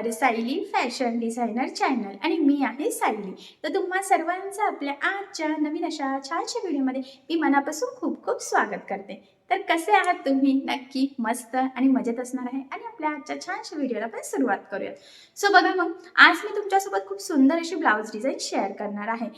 Welcome Sayali fashion designer channel आणि मी आहे सायली. तर तुम्हा सर्वांचं आपल्या आजच्या नवीन अशा छानशा व्हिडिओमध्ये मी मनापासून खूप खूप स्वागत करते. तर कसे आहात तुम्ही? नक्की मस्त आणि मजेत असणार आहे आणि आपल्या आजच्या छानशा व्हिडिओला आपण सुरुवात करूयात. सो बघा मग आज मी तुमच्यासोबत खूप सुंदर अशी ब्लाऊज डिझाईन शेअर करणार आहे.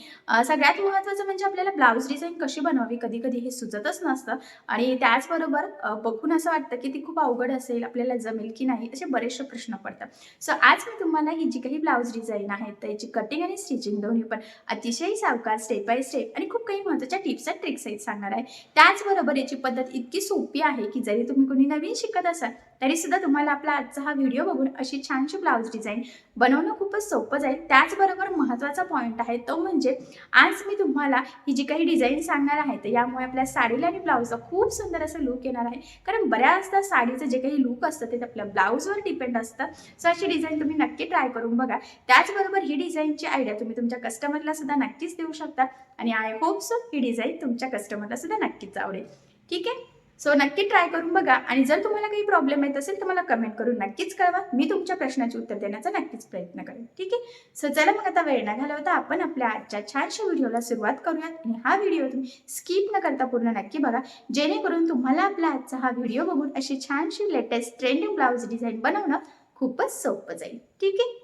सगळ्यात महत्त्वाचं म्हणजे आपल्याला ब्लाऊज डिझाईन कशी बनवावी? कधी कधी हे सुचतच नसतं. आणि त्याचबरोबर बघून असं वाटतं की ती खूप अवघड असेल आपल्याला जमेल की नाही असे बरेचसे प्रश्न पडतात. सो आज मी तुम्हाला ही जी काही ब्लाऊज डिझाईन आहे त्याची कटिंग आणि स्टिचिंग दोन्ही पण अतिशय सावकार स्टेप बाय स्टेप आणि खूप काही महत्त्वाच्या टिप्स अँड ट्रिक्स आहेत सांगणार आहे. त्याचबरोबर याची पद्धत इतकी सोपी आहे की जरी तुम्ही कोणी नवीन शिकत असाल तरी सुद्धा तुम्हाला आपला आजचा हा व्हिडिओ बघून अशी छानशी ब्लाऊज डिझाईन बनवणं खूपच सोपं जाईल. त्याचबरोबर महत्त्वाचा पॉईंट आहे तो म्हणजे आज मी तुम्हाला ही जी काही डिझाईन सांगणार आहे तर यामुळे आपल्या साडीला आणि ब्लाऊजला खूप सुंदर असं लुक येणार आहे. कारण बऱ्याचदा साडीचं जे काही लुक असतं ते आपल्या ब्लाऊजवर डिपेंड असतं. सो अशी डिझाईन तुम्ही नक्की ट्राय करून बघा. त्याचबरोबर ही डिझाईनची आयडिया तुम्ही तुमच्या कस्टमरला सुद्धा नक्कीच देऊ शकता. आणि आय होप सो ही डिझाईन तुमच्या कस्टमरला सुद्धा नक्कीच आवडेल. ठीक आहे? सो नक्की ट्राय करून बघा. आणि जर तुम्हाला काही प्रॉब्लेम येत असेल तर मला कमेंट करून नक्कीच कळवा. मी तुमच्या प्रश्नाचे उत्तर देण्याचा नक्कीच प्रयत्न करेन. ठीक आहे? सो चला मग आता वेळ न घालवता आपण आपल्या आजच्या छानशा व्हिडिओला सुरुवात करूयात. आणि हा व्हिडिओ तुम्ही स्किप न करता पूर्ण नक्की बघा. जेणेकरून तुम्हाला आपला आजचा हा व्हिडिओ बघून अशी छानशी लेटेस्ट ट्रेंडिंग ब्लाऊज डिझाईन बनवणं खूपच सोपं जाईल. ठीक आहे?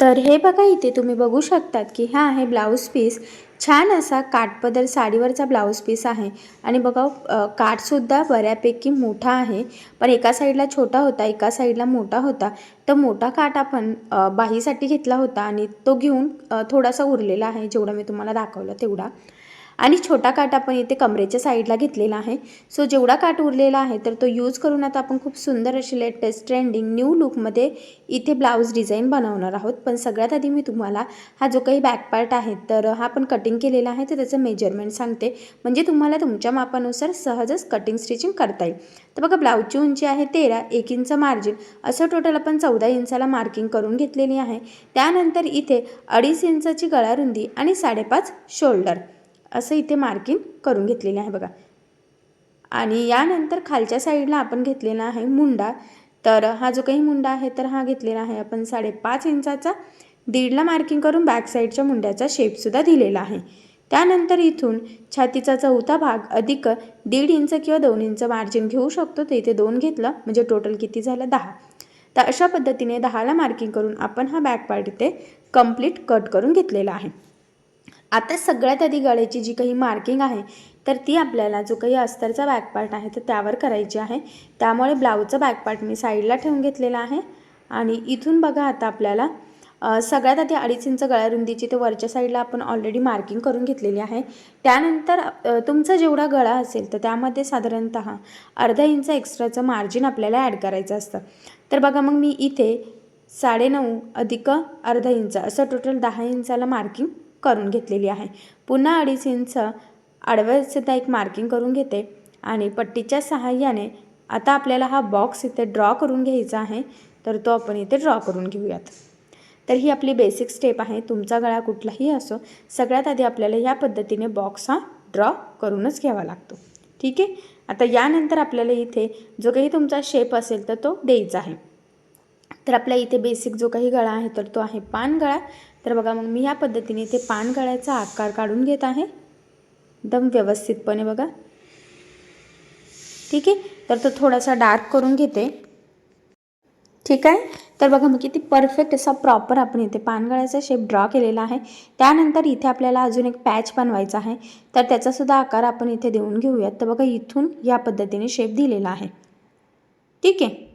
तर हे बघा इथे तुम्ही बघू शकतात की हा आहे ब्लाऊज पीस छान असा काठपदर साडीवरचा ब्लाऊज पीस आहे. आणि बघा काठसुद्धा बऱ्यापैकी मोठा आहे. पण एका साईडला छोटा होता एका साईडला मोठा होता. तर मोठा काठ आपण बाहीसाठी घेतला होता आणि तो घेऊन थोडासा उरलेला आहे जेवढा मी तुम्हाला दाखवलं तेवढा. आणि छोटा काट आपण इथे कमरेच्या साईडला घेतलेला आहे. सो जेवढा काट उरलेला आहे तर तो यूज करून आता आपण खूप सुंदर अशी लेटेस्ट ट्रेंडिंग न्यू लुकमध्ये इथे ब्लाऊज डिझाईन बनवणार आहोत. पण सगळ्यात आधी मी तुम्हाला हा जो काही बॅक पार्ट आहे तर हा आपण कटिंग केलेला आहे तर त्याचं मेजरमेंट सांगते. म्हणजे तुम्हाला तुमच्या मापानुसार सहजच कटिंग स्टिचिंग करता येईल. तर बघा ब्लाऊजची उंची आहे तेरा एक इंच मार्जिन असं टोटल आपण चौदा इंचाला मार्किंग करून घेतलेली आहे. त्यानंतर इथे अडीच इंचाची गळारुंदी आणि साडेपाच शोल्डर असं इथे मार्किंग करून घेतलेले आहे बघा. आणि यानंतर खालच्या साईडला आपण घेतलेला आहे मुंडा. तर हा जो काही मुंडा आहे तर हा घेतलेला आहे आपण साडेपाच इंचाचा. दीडला मार्किंग करून बॅक साईडच्या मुंड्याचा शेपसुद्धा दिलेला आहे. त्यानंतर इथून छातीचा चौथा भाग अधिक दीड इंच किंवा दोन इंच मार्जिन घेऊ शकतो. तर इथे दोन घेतलं म्हणजे टोटल किती झालं? दहा. तर अशा पद्धतीने दहाला मार्किंग करून आपण हा बॅक पार्ट इथे कंप्लीट कट करून घेतलेला आहे. आता सगळ्यात आधी गळ्याची जी काही मार्किंग आहे तर ती आपल्याला जो काही अस्तरचा बॅकपार्ट आहे तर त्यावर करायची आहे. त्यामुळे ब्लाऊजचा बॅकपार्ट मी साईडला ठेवून घेतलेला आहे. आणि इथून बघा आता आपल्याला सगळ्यात आधी अडीच इंच गळ्या रुंदीची ते वरच्या साईडला आपण ऑलरेडी मार्किंग करून घेतलेली आहे. त्यानंतर तुमचा जेवढा गळा असेल तर त्यामध्ये साधारणत अर्धा इंच एक्स्ट्राचं मार्जिन आपल्याला ॲड करायचं असतं. तर बघा मग मी इथे साडेनऊ अधिक अर्धा इंच असं टोटल दहा इंचाला मार्किंग करून घेतलेली आहे. पुन्हा अडीच इंच आडव्यासुद्धा एक मार्किंग करून घेते आणि पट्टीच्या सहाय्याने आता आपल्याला हा बॉक्स इथे ड्रॉ करून घ्यायचा आहे. तर तो आपण इथे ड्रॉ करून घेऊयात. तर ही आपली बेसिक स्टेप आहे. तुमचा गळा कुठलाही असो सगळ्यात आधी आपल्याला या पद्धतीने बॉक्स हा ड्रॉ करूनच घ्यावा लागतो. ठीक आहे? आता यानंतर आपल्याला इथे जो काही तुमचा शेप असेल तर तो द्यायचा आहे. तर आपल्या इथे बेसिक जो काही गळा आहे तर तो आहे पान गळा. तर बघा मग मी या पद्धतीने इथे पानगळ्याचा आकार काढून घेत आहे. एकदम व्यवस्थितपणे बघा. ठीक आहे? तर तो थोडासा डार्क करून घेते. ठीक आहे? तर बघा मग किती परफेक्ट असा प्रॉपर आपण इथे पानगळ्याचा शेप ड्रॉ केलेला आहे. त्यानंतर इथे आपल्याला अजून एक पॅच बनवायचा आहे. तर त्याचासुद्धा आकार आपण इथे देऊन घेऊयात. तर बघा इथून या पद्धतीने शेप दिलेला आहे. ठीक आहे?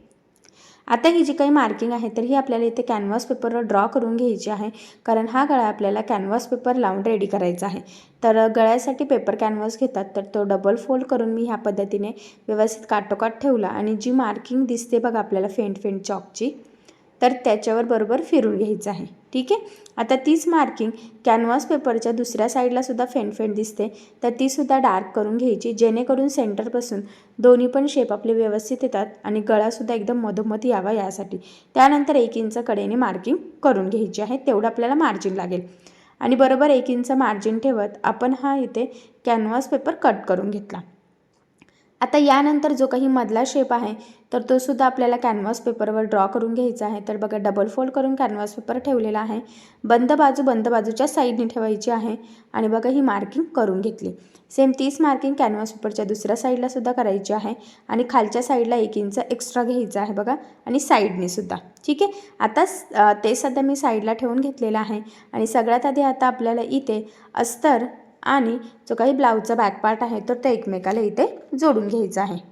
आता ही जी काही मार्किंग आहे तर ही आपल्याला इथे कॅनव्हास पेपरवर ड्रॉ करून घ्यायची आहे. कारण हा गळा आपल्याला कॅनव्हास पेपर लावून रेडी करायचा आहे. तर गळ्यासाठी पेपर कॅनव्हास घेतात तर तो डबल फोल्ड करून मी ह्या पद्धतीने व्यवस्थित काटोकाट ठेवला. आणि जी मार्किंग दिसते बघा आपल्याला फेंट फेंट चॉकची तर त्याच्यावर बरोबर फिरून घ्यायचं आहे. ठीक आहे? आता तीच मार्किंग कॅनव्हास पेपरच्या दुसऱ्या साईडला सुद्धा फेंट फेंट दिसते. तर तीसुद्धा डार्क करून घ्यायची जेणेकरून सेंटरपासून दोन्ही पण शेप आपले व्यवस्थित येतात आणि गळासुद्धा एकदम मधोमध यावा यासाठी. त्यानंतर एक इंच कडेने मार्किंग करून घ्यायची आहे. तेवढं आपल्याला मार्जिन लागेल. आणि बरोबर एक इंच मार्जिन ठेवत आपण हा इथे कॅनव्हास पेपर कट करून घेतला. आता यानंतर जो काही मधला शेप आहे तर तो सुद्धा आपल्याला कॅनव्हास पेपरवर ड्रॉ करून घ्यायचा आहे. तर बघा डबल फोल्ड करून कॅनव्हास पेपर ठेवलेला आहे. बंद बाजू बंद बाजूच्या साईडने ठेवायची आहे आणि बघा ही मार्किंग करून घेतली. सेम तीच मार्किंग कॅनव्हास पेपरच्या दुसऱ्या साईडला सुद्धा करायची आहे आणि खालच्या साईडला एक इंच एक्स्ट्रा घ्यायचं आहे बघा आणि साईडने सुद्धा. ठीक आहे? आता स- ते सध्या मी साईडला ठेवून घेतलेलं आहे आणि सगळ्यात आधी आता आपल्याला इथे अस्तर आणि जो काही ब्लाऊजचा बॅक पार्ट आहे तर ते एकमेकाला इथे जोडून घ्यायचा आहे.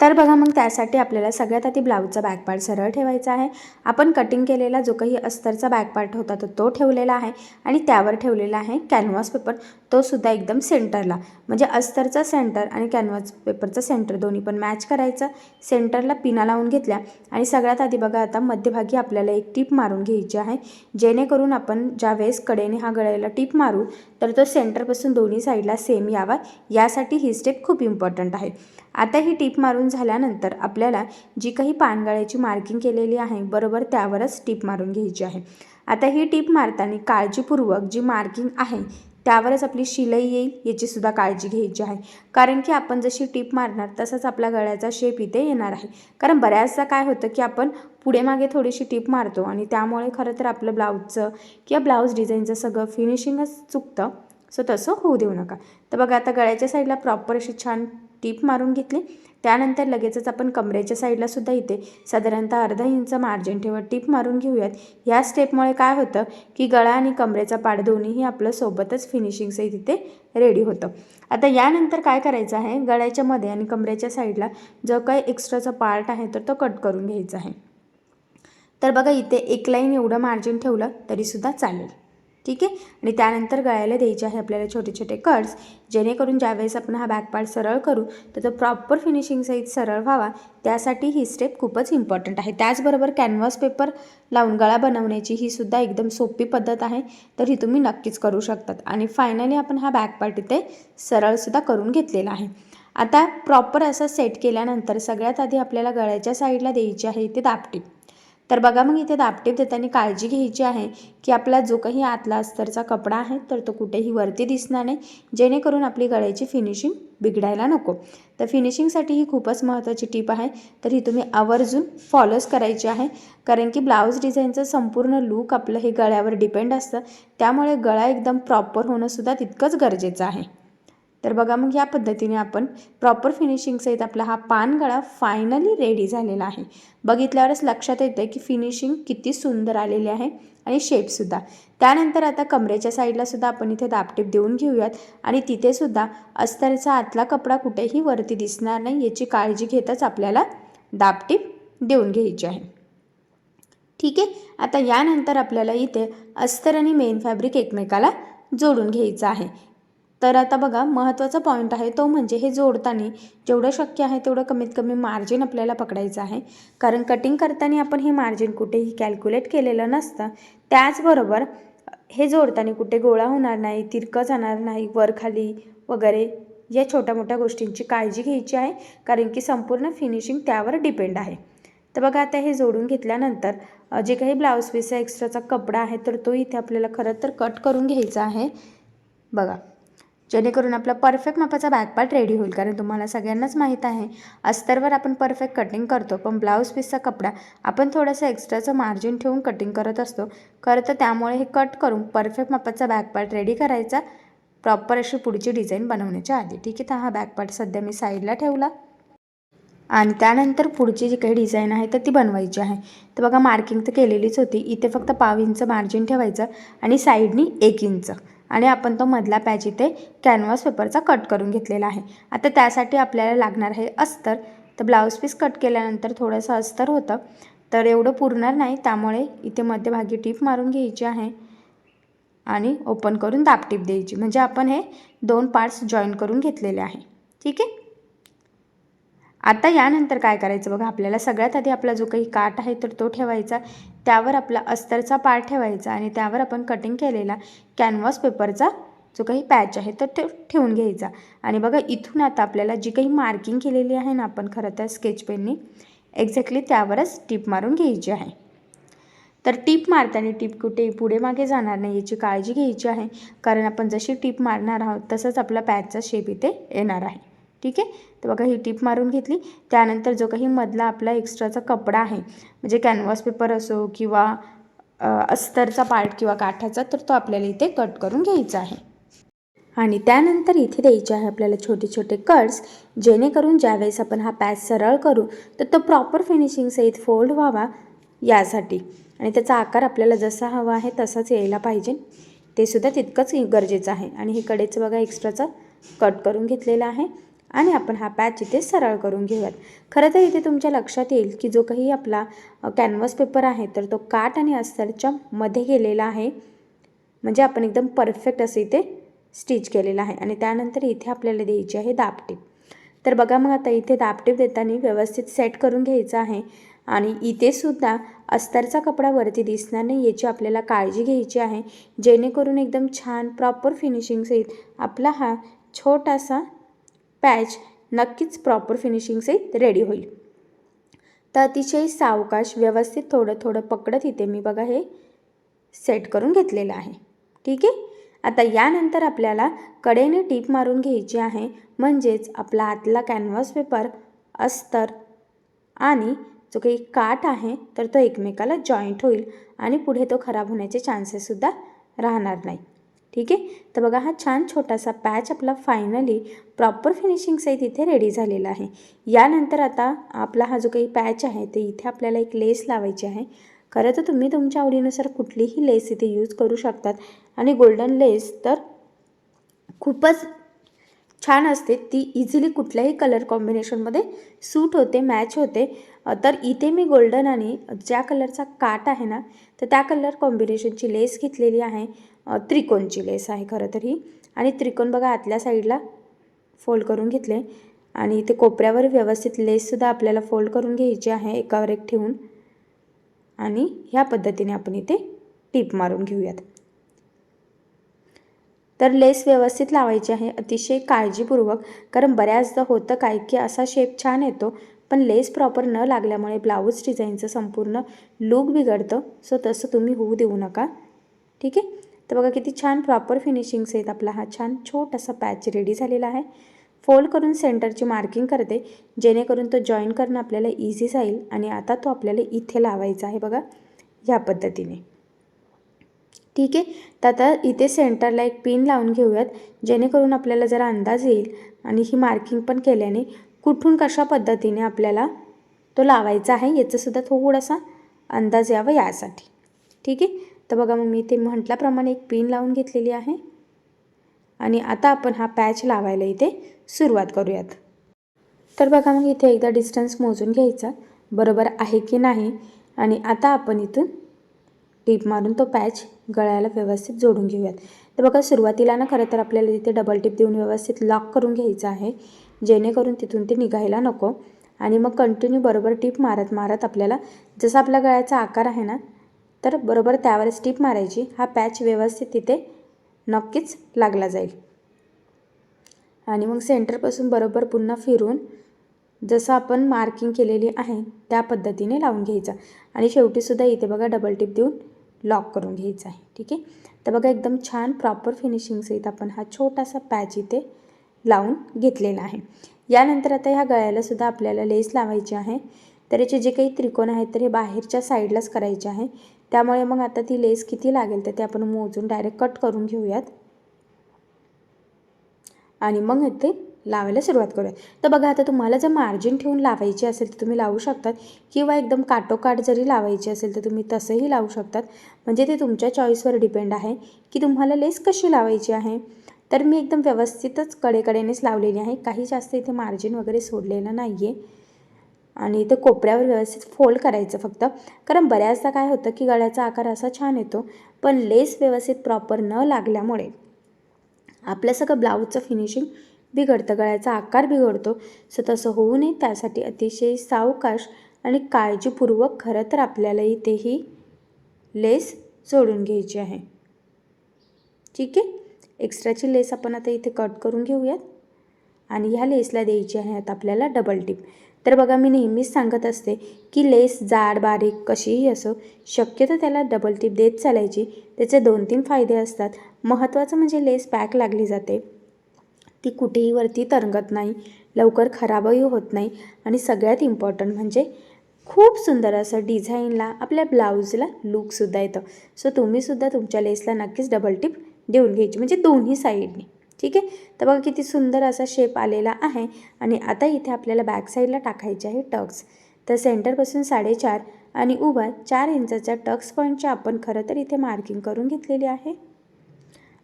तर बघा मग त्यासाठी आपल्याला सगळ्यात आधी ब्लाऊजचा बॅकपार्ट सरळ ठेवायचा आहे. आपण कटिंग केलेला जो काही अस्तरचा बॅकपार्ट होता तर तो ठेवलेला आहे आणि त्यावर ठेवलेला आहे कॅनव्हास पेपर तो सुद्धा एकदम सेंटरला म्हणजे अस्तरचा सेंटर आणि कॅनव्हास पेपरचा सेंटर दोन्ही पण मॅच करायचं. सेंटरला पिना लावून घेतल्या आणि सगळ्यात आधी बघा आता मध्यभागी आपल्याला एक टीप मारून घ्यायची आहे. जेणेकरून आपण ज्यावेळेस कडेने हा गळ्याला टीप मारू तर तो सेंटरपासून दोन्ही साईडला सेम यावा. यासाठी ही स्टेप खूप इम्पॉर्टंट आहे. आता ही टीप मारून झाल्यानंतर आपल्याला जी काही पानगळ्याची मार्किंग केलेली आहे बरोबर त्यावरच टीप मारून घ्यायची आहे. आता ही टीप मारताना काळजीपूर्वक जी मार्किंग आहे त्यावरच आपली शिलाई येईल याचीसुद्धा काळजी घ्यायची आहे. कारण की आपण जशी टीप मारणार तसंच आपल्या गळ्याचा शेप इथे येणार आहे. कारण बऱ्याचदा काय होतं की आपण पुढे मागे थोडीशी टीप मारतो आणि त्यामुळे खरं तर आपलं ब्लाऊजचं किंवा ब्लाऊज डिझाईनचं सगळं फिनिशिंगच चुकतं. सो तसं होऊ देऊ नका. तर बघा आता गळ्याच्या साईडला प्रॉपर अशी छान टीप मारून घेतली. त्यानंतर लगेचच आपण कमरेच्या साईडला सुद्धा इथे साधारणतः अर्धा इंच मार्जिन ठेवत टीप मारून घेऊयात. या स्टेपमुळे काय होतं की गळा आणि कमरेचा पाड दोन्हीही आपलं सोबतच फिनिशिंगसही तिथे रेडी होतं. आता यानंतर काय करायचं आहे? गळ्याच्या मध्ये आणि कमरेच्या साईडला जो काही एक्स्ट्राचा पार्ट आहे तर तो कट करून घ्यायचा आहे. तर बघा इथे एक लाईन एवढं मार्जिन ठेवलं तरीसुद्धा चालेल. ठीक आहे? आणि त्यानंतर गळ्याला द्यायचे आहे आपल्याला छोटे छोटे कट्स जेणेकरून ज्यावेळेस आपण हा बॅकपार्ट सरळ करू तर तो प्रॉपर फिनिशिंग सहित सरळ व्हावा. त्यासाठी ही स्टेप खूपच इम्पॉर्टंट आहे. त्याचबरोबर कॅनव्हास पेपर लावून गळा बनवण्याची ही सुद्धा एकदम सोपी पद्धत आहे. तर ही तुम्ही नक्कीच करू शकतात. आणि फायनली आपण हा बॅकपार्ट इथे सरळसुद्धा करून घेतलेला आहे. आता प्रॉपर असं सेट केल्यानंतर सगळ्यात आधी आपल्याला गळ्याच्या साईडला द्यायची आहे इथे दापटीप. तर बघा मग इथे दापटीप देताना काळजी घ्यायची आहे की आपला जो काही आतला अस्तरचा कपडा आहे तर तो कुठेही वरती दिसणार नाही. जेणेकरून आपली गळ्याची फिनिशिंग बिघडायला नको. तर फिनिशिंगसाठी ही खूपच महत्त्वाची टीप आहे. तर ही तुम्ही आवर्जून फॉलोच करायची आहे. कारण की ब्लाऊज डिझाईनचं संपूर्ण लूक आपलं हे गळ्यावर डिपेंड असतं. त्यामुळे गळा एकदम प्रॉपर होणंसुद्धा तितकंच गरजेचं आहे. तर बघा मग या पद्धतीने आपण प्रॉपर फिनिशिंगसहित आपला हा पानगळा फायनली रेडी झालेला आहे. बघितल्यावरच लक्षात येतं की फिनिशिंग किती सुंदर आलेली आहे आणि शेपसुद्धा त्यानंतर आता कमरेच्या साईडलासुद्धा आपण इथे दापटीप देऊन घेऊयात आणि तिथेसुद्धा अस्तरचा आतला कपडा कुठेही वरती दिसणार नाही याची काळजी घेतच आपल्याला दापटीप देऊन घ्यायची आहे. ठीक आहे? आता यानंतर आपल्याला इथे अस्तर आणि मेन फॅब्रिक एकमेकाला जोडून घ्यायचं आहे. तर आता बघा महत्त्वाचा पॉईंट आहे तो म्हणजे हे जोडताना जेवढं शक्य आहे तेवढं कमीत कमी मार्जिन आपल्याला पकडायचं आहे. कारण कटिंग करताना आपण हे मार्जिन कुठेही कॅल्क्युलेट केलेलं नसतं. त्याचबरोबर हे जोडताना कुठे गोळा होणार नाही तिरकं जाणार नाही वरखाली वगैरे या छोट्या मोठ्या गोष्टींची काळजी घ्यायची आहे. कारण की संपूर्ण फिनिशिंग त्यावर डिपेंड आहे. तर बघा आता हे जोडून घेतल्यानंतर जे काही ब्लाऊज पीसचा एक्स्ट्राचा कपडा आहे तर तो इथे आपल्याला खरं तर कट करून घ्यायचा आहे. बघा. जेणेकरून आपला परफेक्ट मापाचा बॅकपार्ट रेडी होईल. कारण तुम्हाला सगळ्यांनाच माहीत आहे अस्तरवर आपण परफेक्ट कटिंग करतो. पण ब्लाऊज पीसचा कपडा आपण थोडंसं एक्स्ट्राचं मार्जिन ठेवून कटिंग करत असतो. खरं तर त्यामुळे हे कट करून परफेक्ट मापाचा बॅकपार्ट रेडी करायचा. प्रॉपर अशी पुढची डिझाईन बनवण्याच्या आधी. ठीक आहे तर हा बॅकपार्ट सध्या मी साईडला ठेवला. आणि त्यानंतर पुढची जी काही डिझाईन आहे तर ती बनवायची आहे. तर बघा मार्किंग तर केलेलीच होती. इथे फक्त पाव इंच मार्जिन ठेवायचं आणि साईडनी एक इंच. आणि आपण तो मधला पॅच इथे कॅनव्हास पेपरचा कट करून घेतलेला आहे. आता त्यासाठी आपल्याला लागणार आहे अस्तर. तर ब्लाऊज पीस कट केल्यानंतर थोडंसं अस्तर होतं. तर एवढं पुरणार नाही. त्यामुळे इथे मध्यभागी टीप मारून घ्यायची आहे. आणि ओपन करून दापटीप द्यायची. म्हणजे आपण हे दोन पार्ट्स जॉईन करून घेतलेले आहे. ठीक आहे? आता यानंतर काय करायचं? बघा आपल्याला सगळ्यात आधी आपला जो काही काठ आहे तर तो ठेवायचा. त्यावर आपला अस्तरचा पार ठेवायचा आणि त्यावर आपण कटिंग केलेला कॅनव्हास पेपरचा जो काही पॅच आहे तो ठेव ठेवून घ्यायचा. आणि बघा इथून आता आपल्याला जी काही मार्किंग केलेली आहे ना आपण खरं तर स्केच पेननी एक्झॅक्टली त्यावरच टीप मारून घ्यायची आहे. तर टीप मारताना टीप कुठे पुढे मागे जाणार नाही याची काळजी घ्यायची आहे. कारण आपण जशी टीप मारणार आहोत तसंच आपला पॅचचा शेप इथे येणार आहे. ठीक आहे? तर बघा ही टीप मारून घेतली. त्यानंतर जो काही मधला आपला एक्स्ट्राचा कपडा आहे म्हणजे कॅनव्हास पेपर असो किंवा अस्तरचा पार्ट किंवा काठाचा तर तो आपल्याला इथे कट करून घ्यायचा आहे. आणि त्यानंतर इथे द्यायचे आहे आपल्याला छोटे छोटे कट्स जेणेकरून ज्यावेळेस आपण हा पॅच सरळ करू तर तो प्रॉपर फिनिशिंग सहित फोल्ड व्हावा यासाठी. आणि त्याचा आकार आपल्याला जसा हवा आहे तसाच यायला पाहिजे. ते सुद्धा तितकंच गरजेचं आहे. आणि हे कडेचं बघा एक्स्ट्राचा कट करून घेतलेला आहे. आणि आपण हा पॅच इथे सरळ करून घेऊयात. खरं तर इथे तुमच्या लक्षात येईल की जो काही आपला कॅनव्हास पेपर आहे तर तो काठ आणि अस्तरच्या मध्ये गेलेला आहे. म्हणजे आपण एकदम परफेक्ट असं इथे स्टिच केलेलं आहे. आणि त्यानंतर इथे आपल्याला द्यायची आहे दापटीप तर बघा मग आता इथे दापटीप देताना व्यवस्थित सेट करून घ्यायचं आहे. आणि इथे सुद्धा अस्तरचा कपडा वरती दिसणार नाही याची आपल्याला काळजी घ्यायची आहे. जेणेकरून एकदम छान प्रॉपर फिनिशिंग सहित आपला हा छोटासा पॅच नक्कीच प्रॉपर फिनिशिंग सहित रेडी होईल. तर अतिशय सावकाश व्यवस्थित थोडं थोडं पकडत इथे मी बघा हे सेट करून घेतलेलं आहे. ठीक आहे? आता यानंतर आपल्याला कडेने टीप मारून घ्यायची आहे. म्हणजेच आपला आतला कॅनव्हास पेपर अस्तर आणि जो काही काठ आहे तर तो एकमेकाला जॉईंट होईल आणि पुढे तो खराब होण्याचे चान्सेससुद्धा राहणार नाही. ठीक आहे? तर बघा हा छान छोटासा पॅच आपला फायनली प्रॉपर फिनिशिंग सहित इथे रेडी झालेला आहे. यानंतर आता आपला हा जो काही पॅच आहे ते इथे आपल्याला एक लेस लावायची आहे. खरं तर तुम्ही तुमच्या आवडीनुसार कुठलीही लेस इथे यूज करू शकतात. आणि गोल्डन लेस तर खूपच छान असते. ती इझिली कुठल्याही कलर कॉम्बिनेशनमध्ये सूट होते मॅच होते. तर इथे मी गोल्डन आणि ज्या कलरचा काट आहे ना तर त्या कलर कॉम्बिनेशनची लेस घेतलेली आहे. त्रिकोणची लेस आहे खरं तर ही. आणि त्रिकोण बघा आतल्या साईडला फोल्ड करून घेतले. आणि इथे कोपऱ्यावर व्यवस्थित लेससुद्धा आपल्याला फोल्ड करून घ्यायची आहे एकावर एक ठेवून. आणि ह्या पद्धतीने आपण इथे टीप मारून घेऊयात. तर लेस व्यवस्थित लावायची आहे. अतिशय काळजीपूर्वक. कारण बऱ्याचदा होतं काय की असा शेप छान येतो पण लेस प्रॉपर न लागल्यामुळे ब्लाऊज डिझाईनचं संपूर्ण लुक बिघडतं. सो तसं तुम्ही होऊ देऊ नका. ठीक आहे? तर बघा किती छान प्रॉपर फिनिशिंग्स आहेत आपला हा. छान छोटासा पॅच रेडी झालेला आहे. फोल्ड करून सेंटरची मार्किंग करते. जेणेकरून तो जॉईन करणं आपल्याला इझी जाईल आणि आता तो आपल्याला इथे लावायचा आहे बघा. ह्या पद्धतीने. ठीक आहे? तर आता इथे सेंटरला एक पिन लावून घेऊयात. जेणेकरून आपल्याला जरा अंदाज येईल. आणि ही मार्किंग पण केल्याने कुठून कशा पद्धतीने आपल्याला तो लावायचा आहे याचासुद्धा थोडासा अंदाज यावा यासाठी. ठीक आहे? तर बघा मग मी ते म्हटल्याप्रमाणे एक पिन लावून घेतलेली आहे. आणि आता आपण हा पॅच लावायला इथे सुरुवात करूयात. तर बघा मग इथे एकदा डिस्टन्स मोजून घ्यायचा. बरोबर आहे की नाही? आणि आता आपण इथून टीप मारून तो पॅच गळ्याला व्यवस्थित जोडून घेऊयात. तर बघा सुरुवातीला ना खरं तर आपल्याला तिथे डबल टिप देऊन व्यवस्थित लॉक करून घ्यायचं आहे. जेणेकरून तिथून ते निघायला नको. आणि मग कंटिन्यू बरोबर टीप मारत मारत आपल्याला जसा आपल्या गळ्याचा आकार आहे ना तर बरोबर त्यावरच टीप मारायची. हा पॅच व्यवस्थित तिथे नक्कीच लागला जाईल. आणि मग सेंटरपासून बरोबर पुन्हा फिरून जसं आपण मार्किंग केलेली आहे त्या पद्धतीने लावून घ्यायचं. आणि शेवटीसुद्धा इथे बघा डबल टिप देऊन लॉक करून घ्यायचं आहे. ठीक आहे? तर बघा एकदम छान प्रॉपर फिनिशिंग सहित आपण हा छोटासा पॅच इथे लावून घेतलेला आहे. यानंतर आता ह्या गळ्यालासुद्धा आपल्याला लेस लावायची आहे. तर याचे जे काही त्रिकोण आहेत तर हे बाहेरच्या साईडलाच करायचे आहे. त्यामुळे मग आता ती लेस किती लागेल तर ते आपण मोजून डायरेक्ट कट करून घेऊयात. आणि मग इथे लावायला सुरुवात करूया. तर बघा आता तुम्हाला जर मार्जिन ठेवून लावायची असेल तर तुम्ही लावू शकतात. किंवा एकदम काटोकाट जरी लावायची असेल तर तुम्ही तसंही लावू शकतात. म्हणजे ते तुमच्या चॉईसवर डिपेंड आहे की तुम्हाला लेस कशी लावायची आहे. तर मी एकदम व्यवस्थितच कडेकडेनेच लावलेली आहे. काही जास्त इथे मार्जिन वगैरे सोडलेलं नाही आहे आणि इथे कोपऱ्यावर व्यवस्थित फोल्ड करायचं फक्त. कारण बऱ्याचदा काय होतं की गळ्याचा आकार असा छान येतो पण लेस व्यवस्थित प्रॉपर न लागल्यामुळे आपलं सगळं ब्लाऊजचं फिनिशिंग बिघडतं गळ्याचा आकार बिघडतो. सो तसं होऊ नये त्यासाठी अतिशय सावकाश आणि काळजीपूर्वक खरं तर आपल्याला इथेही लेस जोडून घ्यायची आहे. ठीक आहे? एक्स्ट्राची लेस आपण आता इथे कट करून घेऊयात. आणि ह्या लेसला द्यायची आहे आता आपल्याला डबल टिप. तर बघा मी नेहमीच सांगत असते की लेस जाड बारीक कशीही असो शक्यतो त्याला डबल टिप देत चालायची. त्याचे दोन तीन फायदे असतात. महत्त्वाचं म्हणजे लेस पॅक लागली जाते. ती कुठेही वरती तरंगत नाही. लवकर खराबही होत नाही. आणि सगळ्यात इम्पॉर्टंट म्हणजे खूप सुंदर असं डिझाईनला आपल्या ब्लाऊजला लूकसुद्धा येतं. सो तुम्हीसुद्धा तुमच्या लेसला नक्कीच डबल टिप देऊन घ्यायची. म्हणजे दोन्ही साईडने ठीक आहे? तर बघा किती सुंदर असा शेप आलेला आहे. आणि आता इथे आपल्याला बॅक साईडला टाकायचे आहे टक्स तर सेंटरपासून साडेचार आणि उभा चार इंचाच्या टक्स पॉईंटच्या आपण खरं तर इथे मार्किंग करून घेतलेली आहे.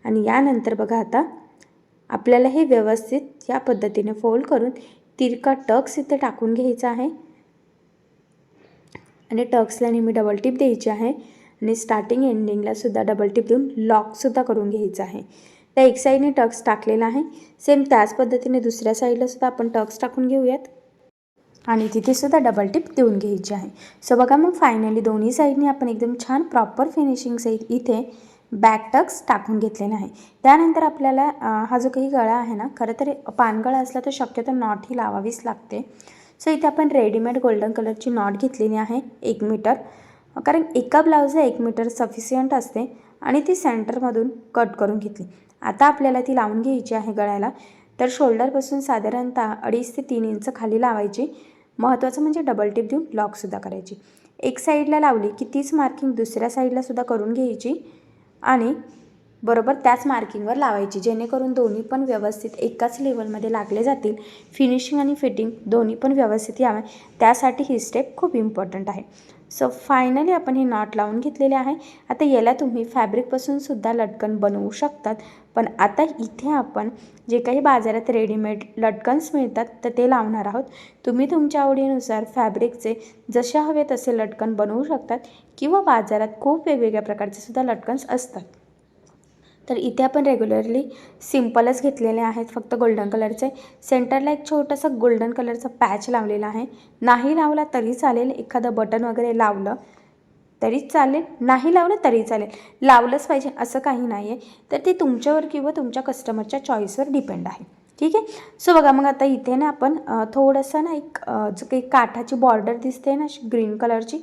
आणि यानंतर बघा आता आपल्याला हे व्यवस्थित या पद्धतीने फोल्ड करून तिरका टक्स इथे टाकून घ्यायचा आहे. आणि टक्सला नेहमी डबल टिप द्यायची आहे. आणि स्टार्टिंग एंडिंगला सुद्धा डबल टिप देऊन लॉकसुद्धा करून घ्यायचं आहे. त्या एक साईडने टक्स टाकलेला आहे. सेम त्याच पद्धतीने दुसऱ्या साईडला सुद्धा आपण टक्स टाकून घेऊयात. आणि तिथेसुद्धा डबल टिप देऊन घ्यायची आहे. सो बघा मग फायनली दोन्ही साईडने आपण एकदम छान प्रॉपर फिनिशिंग सहित इथे बॅक टक्स टाकून घेतलेला आहे त्यानंतर आपल्याला हा जो काही गळा आहे ना खरं तर पानगळा असला तर शक्यतो नॉट ही लावावीच लागते. सो इथे आपण रेडीमेड गोल्डन कलरची नॉट घेतलेली आहे एक मीटर कारण एका ब्लाऊजला एक मीटर सफिशियंट असते आणि ती सेंटरमधून कट करून घेतली. आता आपल्याला ती लावून घ्यायची आहे गळ्याला. तर शोल्डरपासून साधारणतः अडीच ते तीन इंच खाली लावायची. महत्त्वाचं म्हणजे डबल टिप देऊन लॉकसुद्धा करायची. एक साईडला लावली की तीच मार्किंग दुसऱ्या साईडलासुद्धा करून घ्यायची. आणि बरोबर त्याच मार्किंगवर लावायची जेणेकरून दोन्ही पण व्यवस्थित एकाच लेवलमध्ये लागले जातील. फिनिशिंग आणि फिटिंग दोन्ही पण व्यवस्थित यावे. त्यासाठी ही स्टेप खूप इम्पॉर्टंट आहे. सो फायनली आपण हे नॉट लावून घेतलेले आहे. आता याला तुम्ही फॅब्रिकपासून सुद्धा लटकन बनवू शकतात. पण आता इथे आपण जे काही बाजारात रेडीमेड लटकन्स मिळतात तर ते लावणार आहोत. तुम्ही तुमच्या आवडीनुसार फॅब्रिकचे जसे हवे तसे लटकन बनवू शकतात किंवा बाजारात खूप वेगवेगळ्या प्रकारचे सुद्धा लटकन्स असतात. तर इथे आपण रेग्युलरली सिम्पलच घेतलेले आहेत फक्त गोल्डन कलरचे सेंटरला एक छोटंसं गोल्डन कलरचा पॅच लावलेला आहे. नाही लावला तरी चालेल एखादं बटन वगैरे लावलं तरी चालेल नाही लावलं तरी चालेल. लावलंच पाहिजे असं काही नाही आहे तर ते तुमच्यावर किंवा तुमच्या कस्टमरच्या चॉईसवर डिपेंड आहे. ठीक? आहे सो बघा मग आता इथे ना आपण थोडंसं ना एक जो काही काठाची बॉर्डर दिसते ना अशी ग्रीन कलरची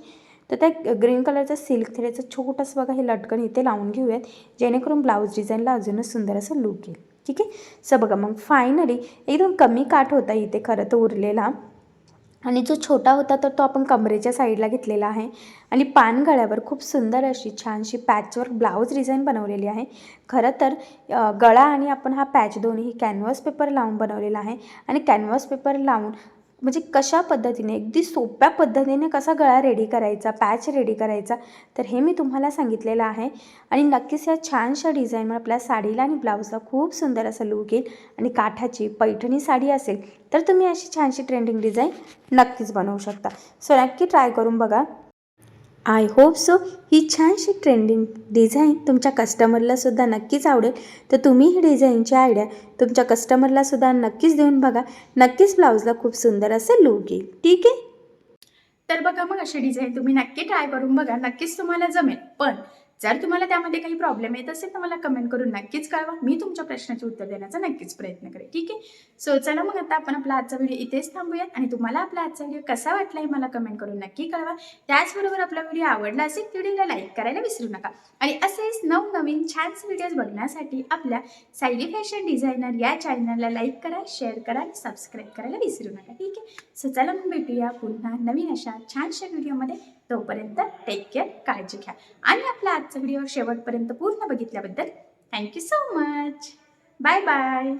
तर त्या ग्रीन कलरचं सिल्क थ्रेडचं छोटंसं बघा हे लटकन इथे लावून घेऊयात जेणेकरून ब्लाऊज डिझाईनला अजूनच सुंदर असं लुक येईल. ठीक? आहे सो बघा मग फायनली एकदम कमी काठ होता इथे खरं तर उरलेला. आणि जो छोटा होता तर तो आपण कमरेच्या साईडला घेतलेला आहे. आणि पानगळ्यावर खूप सुंदर अशी छानशी पॅचवर ब्लाऊज डिझाईन बनवलेली आहे. खरं तर गळा आणि आपण हा पॅच दोन्ही कॅनव्हास पेपर लावून बनवलेला आहे. आणि कॅनव्हास पेपर लावून म्हणजे कशा पद्धतीने अगदी सोप्या पद्धतीने कसा गळा रेडी करायचा पॅच रेडी करायचा तर हे मी तुम्हाला सांगितलेलं आहे. आणि नक्कीच या छानशा डिझाईनवर आपल्या साडीला आणि ब्लाऊजला खूप सुंदर असं लूक येईल आणि काठाची पैठणी साडी असेल तर तुम्ही अशी छानशी ट्रेंडिंग डिझाईन नक्कीच बनवू शकता. सो नक्की ट्राय करून बघा. आय होप सो ही छानशी ट्रेंडिंग डिझाईन तुमच्या कस्टमरलासुद्धा नक्कीच आवडेल. तर तुम्ही ही डिझाईनची आयडिया तुमच्या कस्टमरलासुद्धा नक्कीच देऊन बघा. नक्कीच ब्लाऊजला खूप सुंदर असं लूक येईल. ठीक आहे? तर बघा मग अशी डिझाईन तुम्ही नक्की ट्राय करून बघा. नक्कीच तुम्हाला जमेल. पण जर तुम्हाला त्यामध्ये काही प्रॉब्लेम येत असेल तर मला कमेंट करून नक्कीच कळवा. मी तुमच्या प्रश्नाचे उत्तर देण्याचा नक्कीच प्रयत्न करेन. ठीक आहे? सो चला मग आता आपण आपला आजचा व्हिडिओ इथेच थांबूयात. आणि तुम्हाला आपला आजचा व्हिडिओ कसा वाटला हे मला कमेंट करून नक्की कळवा. त्याचबरोबर आपला व्हिडिओ आवडला असेल व्हिडिओला लाईक करायला विसरू नका. आणि असेच नवनवीन छानसे व्हिडिओज बघण्यासाठी आपल्या सायली फॅशन डिझायनर या चॅनलला लाईक करा शेअर करा आणि सबस्क्राईब करायला विसरू नका. ठीक आहे? सो चला मग भेटूया पुन्हा नवीन अशा छानशा व्हिडिओमध्ये तोपर्यंत टेक केअर काळजी घ्या. आणि आपला आजचा व्हिडिओ शेवटपर्यंत पूर्ण बघितल्याबद्दल thank you so much bye bye